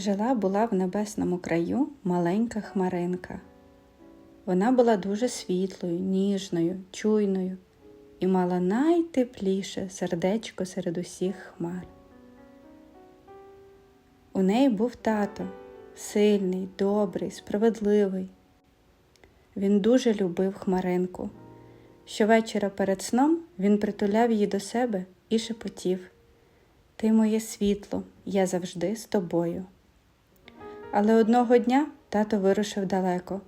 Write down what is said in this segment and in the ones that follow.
Жила була в небесному краю маленька хмаринка. Вона була дуже світлою, ніжною, чуйною і мала найтепліше сердечко серед усіх хмар. У неї був тато, сильний, добрий, справедливий. Він дуже любив хмаринку. Щовечора перед сном він притуляв її до себе і шепотів Ти моє світло, я завжди з тобою. Але одного дня тато вирушив далеко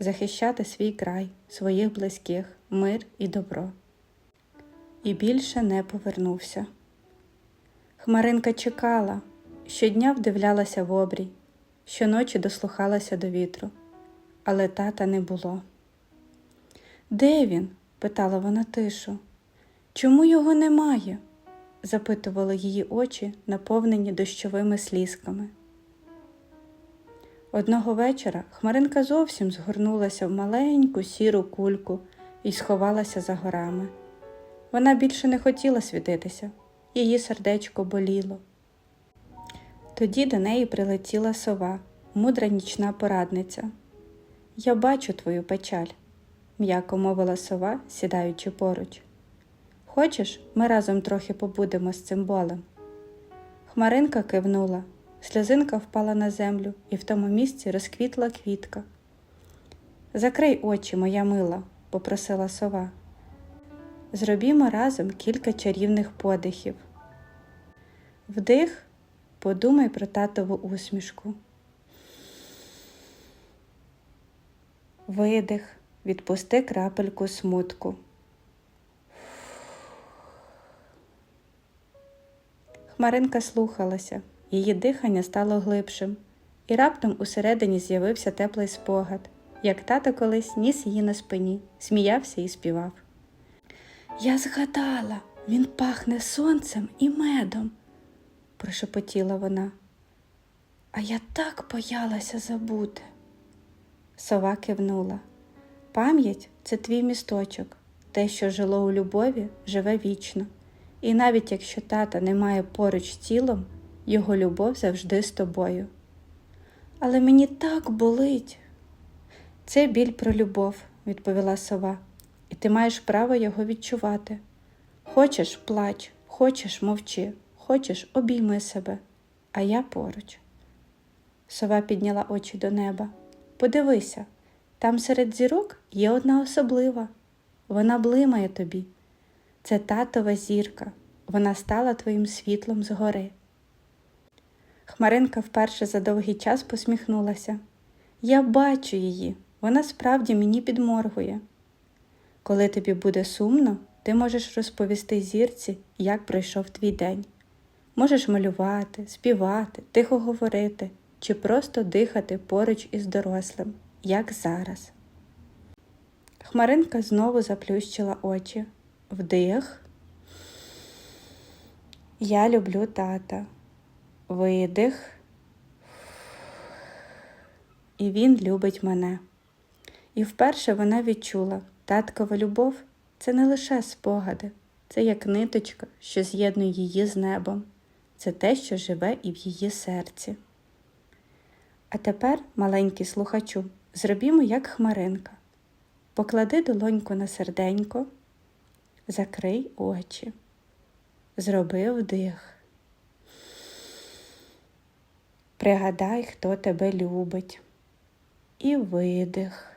захищати свій край, своїх близьких, мир і добро. І більше не повернувся. Хмаринка чекала, щодня вдивлялася в обрій, щоночі дослухалася до вітру, але тата не було. Де він? питала вона тишу. Чому його немає? запитували її очі, наповнені дощовими слізками. Одного вечора Хмаринка зовсім згорнулася в маленьку сіру кульку і сховалася за горами. Вона більше не хотіла світитися, її сердечко боліло. Тоді до неї прилетіла сова, мудра нічна порадниця. Я бачу твою печаль, м'яко мовила сова, сідаючи поруч. Хочеш, ми разом трохи побудемо з цим болем? Хмаринка кивнула, сльозинка впала на землю, і в тому місці розквітла квітка. Закрий очі, моя мила, попросила сова. Зробімо разом кілька чарівних подихів. Вдих, подумай про татову усмішку. Видих, відпусти крапельку смутку. Хмаринка слухалася, її дихання стало глибшим, і раптом усередині з'явився теплий спогад, як тато колись ніс її на спині, сміявся і співав. Я згадала, він пахне сонцем і медом, прошепотіла вона. А я так боялася забути. Сова кивнула. Пам'ять це твій місточок, те, що жило у любові, живе вічно. І навіть якщо тата немає поруч тілом, його любов завжди з тобою. Але мені так болить. Це біль про любов, відповіла сова, і ти маєш право його відчувати. Хочеш плач, хочеш мовчи, хочеш обійми себе, а я поруч. Сова підняла очі до неба. Подивися, там серед зірок є одна особлива. Вона блимає тобі. Це татова зірка, вона стала твоїм світлом згори. Хмаринка вперше за довгий час посміхнулася. Я бачу її, вона справді мені підморгує. Коли тобі буде сумно, ти можеш розповісти зірці, як пройшов твій день. Можеш малювати, співати, тихо говорити чи просто дихати поруч із дорослим, як зараз. Хмаринка знову заплющила очі. Вдих. Я люблю тата. Видих. І він любить мене. І вперше вона відчула, таткова любов це не лише спогади, це як ниточка, що з'єднує її з небом. Це те, що живе і в її серці. А тепер, маленький слухачу, зробімо як хмаринка. Поклади долоньку на серденько, закрий очі, зроби вдих. Пригадай, хто тебе любить. І видих.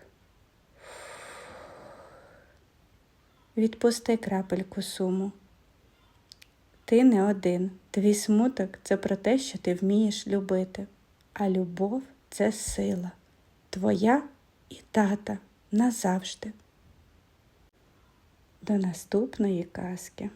Відпусти крапельку суму. Ти не один. Твій смуток це про те, що ти вмієш любити, а любов це сила, твоя і тата назавжди. До наступної казки.